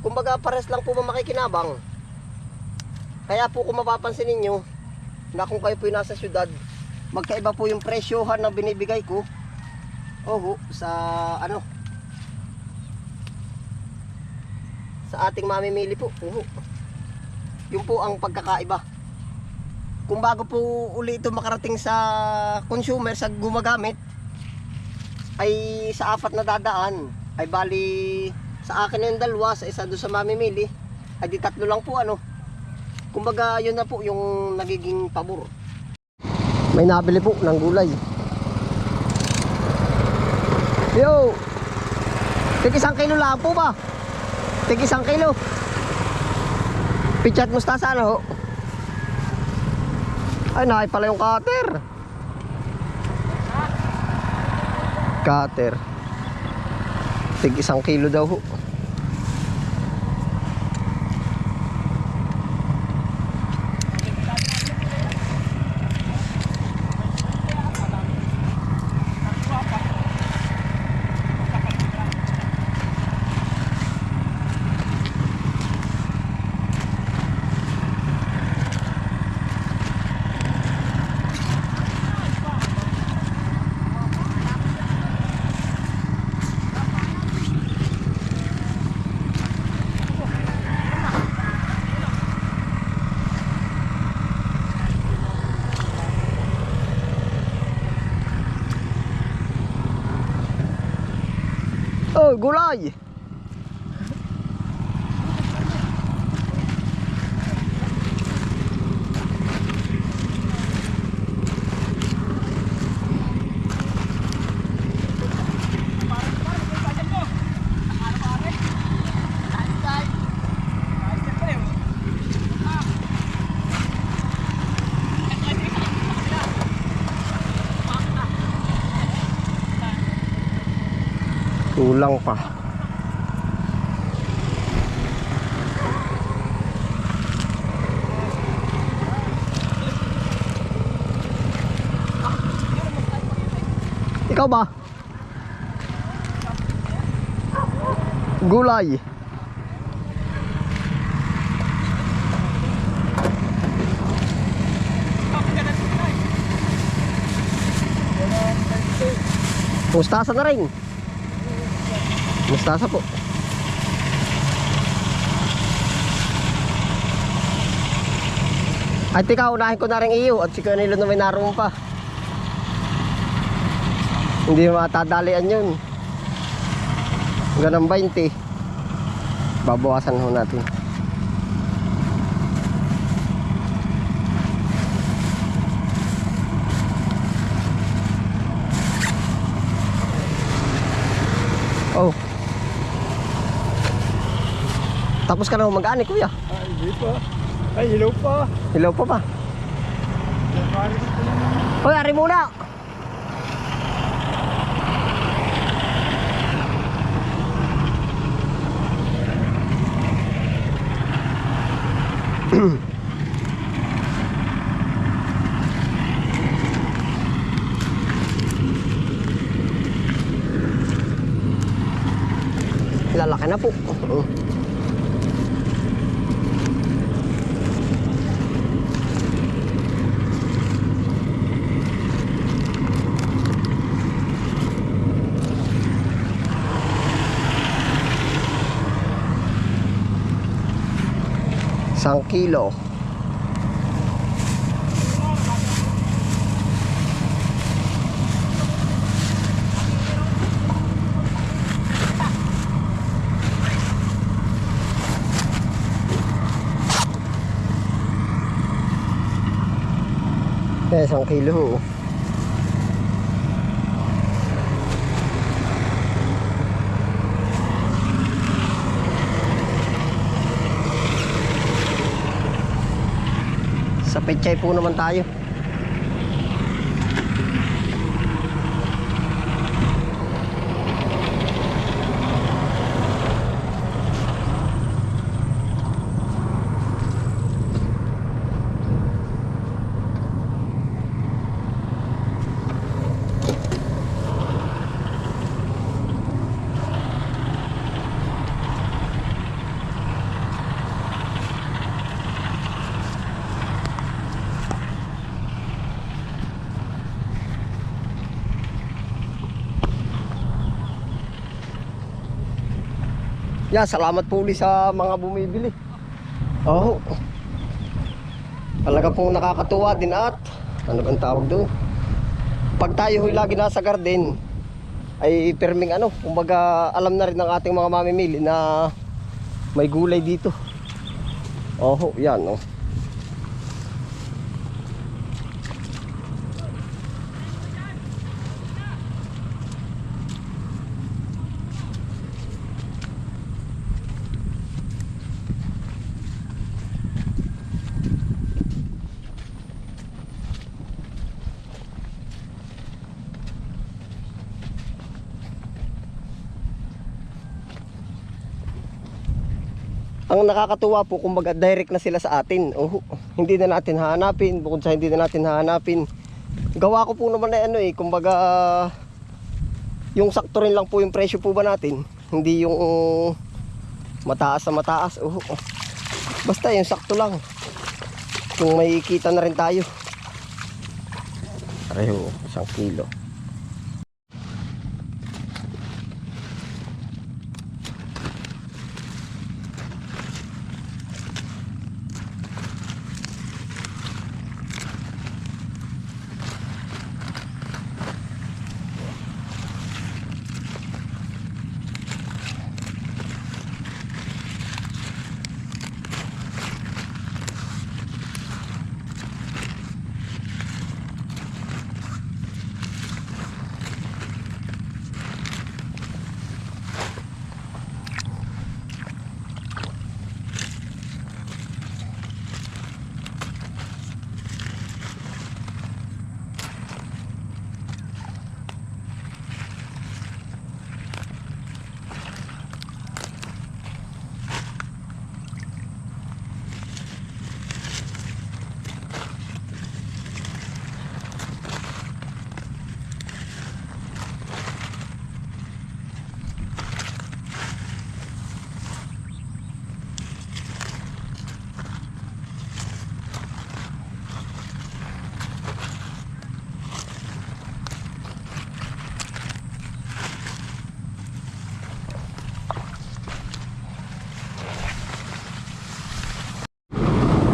kumbaga pares lang po ba makikinabang. Kaya po kung mapapansin ninyo, na kung kayo po yung nasa syudad, magkaiba po yung presyohan na binibigay ko. Oho, sa ano, sa ating mamimili po. Oho. Yun po ang pagkakaiba. Kung bago po uli ito makarating sa consumer, sa gumagamit, ay sa apat na dadaan, ay bali sa akin yung dalawa, sa isa doon sa mamimili, ay di tatlo lang po ano. Kumbaga yun na po yung nagiging pabor. May nabili po ng gulay. Yo! Tig isang kilo lang po ba? Tig isang kilo. Pichat mustasa ano ho? Ay, nahay pala yung cutter. Cutter. Tig isang kilo daw ho. Oh, gulay! Kulang pa. Ikaw ba? Gulay. Mustasa na rin. Mustasa po. At ikaw, unahin ko na rin iyo at si Kanilo na may naroon pa. Hindi matadalian yun. Ganang 20. Babawasan ho natin. Oh. Tapos ka na mag-ani, kuya. Ay, hindi pa. Ay, hilaw pa. Hello pa pa. Hoy, ari muna. Lalaki na po. Oh. Isang kilo. Isang kilo pechay po naman tayo. Yan, salamat po ulit sa mga bumibili. Oo. Talaga pong nakakatuwa din at ano bang tawag doon? Pag tayo ho'y lagi nasa garden, ay perming ano, kumbaga alam na rin ng ating mga mamimili na may gulay dito. Oho, yan oh. Ang nakakatuwa po, kumbaga direct na sila sa atin. Oh, hindi na natin hahanapin, bukod sa hindi na natin hahanapin. Gawa ko po naman na ano eh, kumbaga yung sakto rin lang po yung presyo po ba natin. Hindi yung uh, mataas sa mataas. Oh, basta yung sakto lang. Kung may kita na rin tayo. Pareho, isang kilo.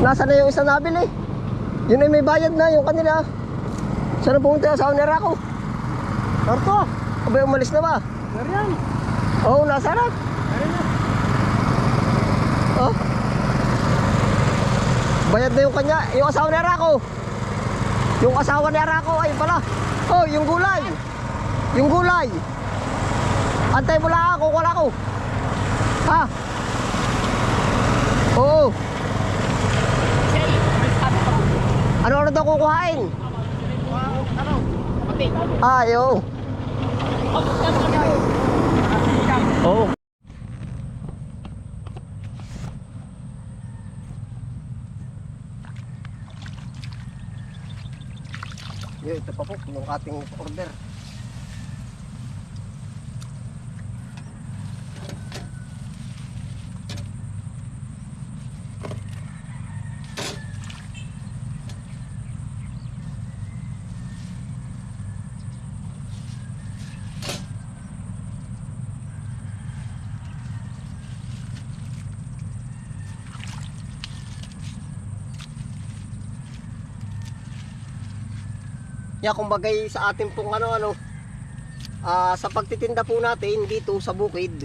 Nasaan na yung isa nabili? Yun ay may bayad na yung kanila. Saan na pumunta yung asawa ni Rako? Narto, abay umalis na ba? Nariyan. Oo, oh, nasa na. Nariyan na. Oh. Bayad na yung kanya, yung asawa ni Rako. Yung asawa ni Rako, ay pala. Oh, yung gulay. Yung gulay. Antay mo lang ako, wala ko. Ha? Oo. Ano ano daw kukuhain? Ah, yo. Oo. Yo, ito pa po yung ating order. Ya, kumbagay sa ating pong ano ano ah, sa pagtitinda po natin dito sa bukid.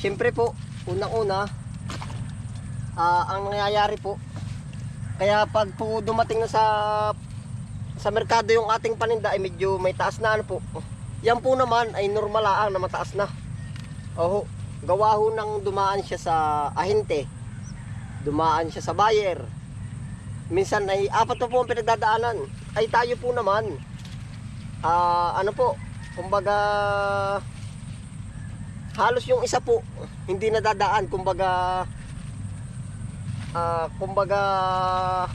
Siyempre po, unang-una ah, ang nangyayari po kaya pag po dumating na sa sa merkado yung ating paninda ay medyo may taas na ano po. Yan po naman ay normal lang na mataas na. Oho, gawa ho nang dumaan siya sa ahente. Dumaan siya sa buyer. Minsan ay apat po ang pinagdadaanan. Ay tayo po naman. Ah, ano po, kumbaga halos yung isa po hindi nadadaan, kumbaga ah, kumbaga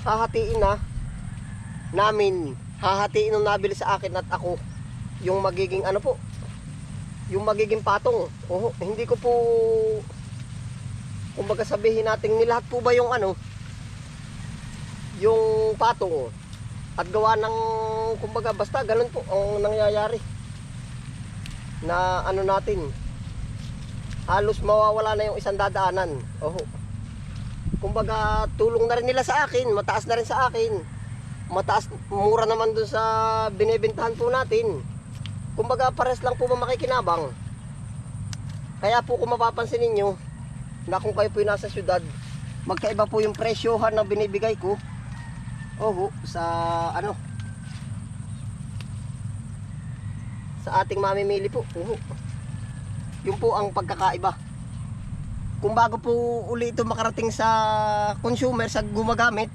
hahatiin na namin, hahatiin nung nabili sa akin at ako yung magiging ano po, yung magiging patong. Oh, hindi ko po kumbaga sabihin natin nilahat po ba yung ano yung patong at gawa ng kumbaga basta ganun po ang nangyayari na ano natin halos mawawala na yung isang dadaanan. Oho. Kumbaga, tulong na rin nila sa akin, mataas na rin sa akin. Mataas, mura naman dun sa binibentahan po natin. Kumbaga, pares lang po ba makikinabang. Kaya po kung mapapansin ninyo, na kung kayo po nasa syudad, magkaiba po yung presyohan na binibigay ko. Oho, sa ano, sa ating mamimili po. Oho. Yun po ang pagkakaiba. Kung bago po uli ito makarating sa consumer, sa gumagamit,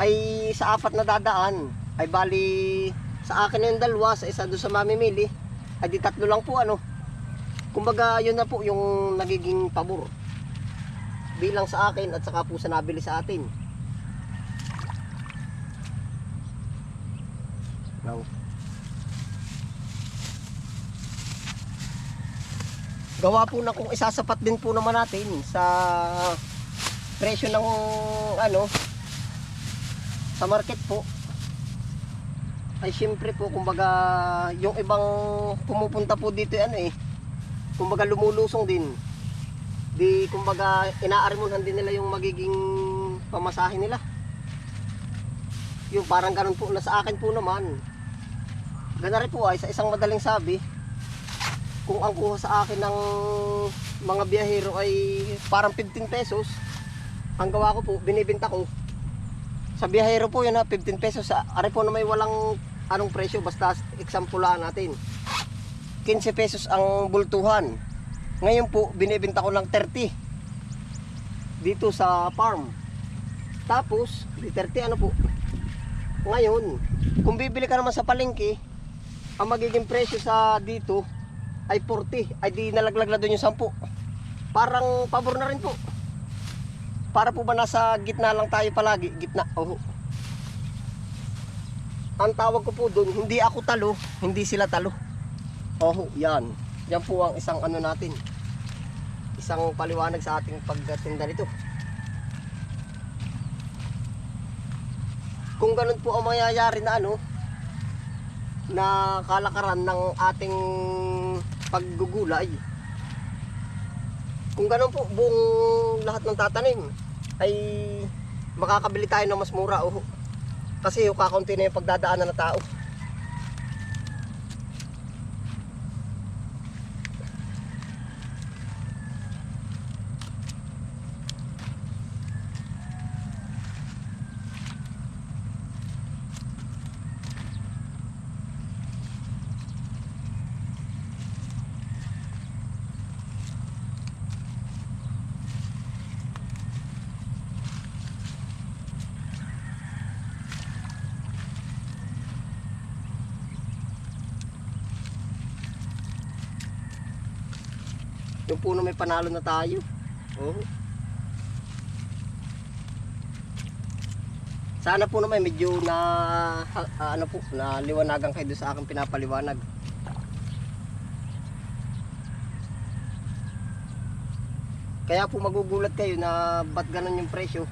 ay sa apat na dadaan, ay bali sa akin yung dalawa, sa isa doon sa mamimili, ay di tatlo lang po ano. Kumbaga yun na po yung nagiging pabor. Bilang sa akin at saka po sa nabili sa atin. Now, gawa po na kung isasapat din po naman natin sa presyo ng ano sa market po ay syempre po kumbaga yung ibang pumupunta po dito ano eh kumbaga lumulusong din. Di kumbaga inaarimunan din nila yung magiging pamasahe nila. Yung parang ganun po na sa akin po naman gana rin po ay sa isang madaling sabi kung ang kuha sa akin ng mga biyahero ay parang 15 pesos, ang gawa ko po, binibenta ko. Sa biyahero po yun ha, 15 pesos. Sa are po na may walang anong presyo, basta lang natin. 15 pesos ang bultuhan. Ngayon po, binibenta ko ng 30. Dito sa farm. Tapos, di 30 ano po. Ngayon, kung bibili ka naman sa palengke, ang magiging presyo sa dito ay 40 ay di nalaglag na doon yung 10 parang pabor na rin po. Para po ba nasa gitna lang tayo palagi? Gitna oh ang tawag ko po doon hindi ako talo hindi sila talo. Oh yan. Yan po ang isang ano natin. Isang paliwanag sa ating pagtinda nito kung ganun po ang mangyayari na ano na kalakaran ng ating paggugulay. Kung ganun po, buong lahat ng tatanim ay makakabili tayo ng mas mura. Oh. Kasi yung kakaunti na yung pagdadaanan ng tao. Yung puno may panalo na tayo. Oh. Sana po naman medyo na ah, ano po, na liwanagan kayo sa aking pinapaliwanag. Kaya po magugulat kayo na ba't ganun yung presyo.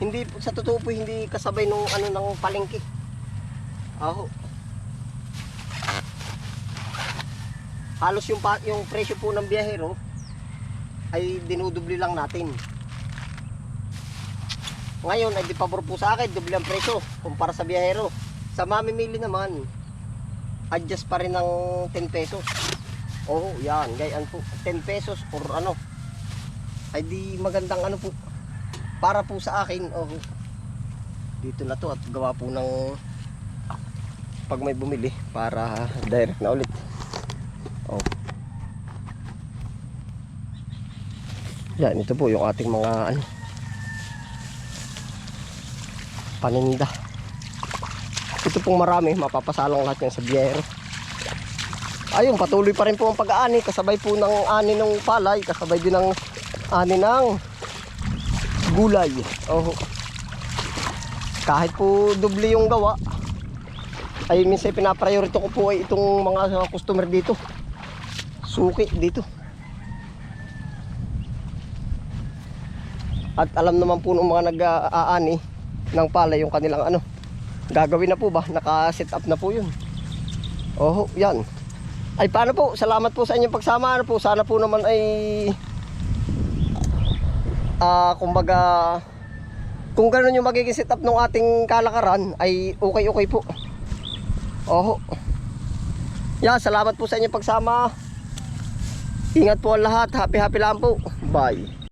Hindi sa totoo po hindi kasabay nung ano ng palengke. Aho. Halos yung yung presyo po ng biyahero ay dinudubli lang natin. Ngayon ay di pabor po sa akin, dubli ang presyo kumpara sa biyahero. Sa mamimili naman, adjust pa rin ng 10 pesos. Oo, yan, gayaan po. 10 pesos or ano. Ay di magandang ano po. Para po sa akin, oh. Dito na to at gawa po ng pag may bumili para direct na ulit. Yan, ito po yung ating mga ano, paninda. Ito pong marami, mapapasalong lahat yan sa biyero. Ayun, patuloy pa rin po ang pag-aani, kasabay po ng ani ng palay, kasabay din ng ani ng gulay. Oh. Kahit po doble yung gawa, ay minsan pinapriority ko po ay itong mga customer dito. Suki dito. At alam naman po ng mga nag-aani ng palay yung kanilang ano. Gagawin na po ba? Naka-set up na po yun. Oh, yan. Ay paano po? Salamat po sa inyong pagsama. Ano po? Sana po naman ay ah kumbaga kung gano'n yung magiging setup ng ating kalakaran ay okay okay po. Oho. Yeah, salamat po sa inyong pagsama. Ingat po ang lahat. Happy happy lang po. Bye.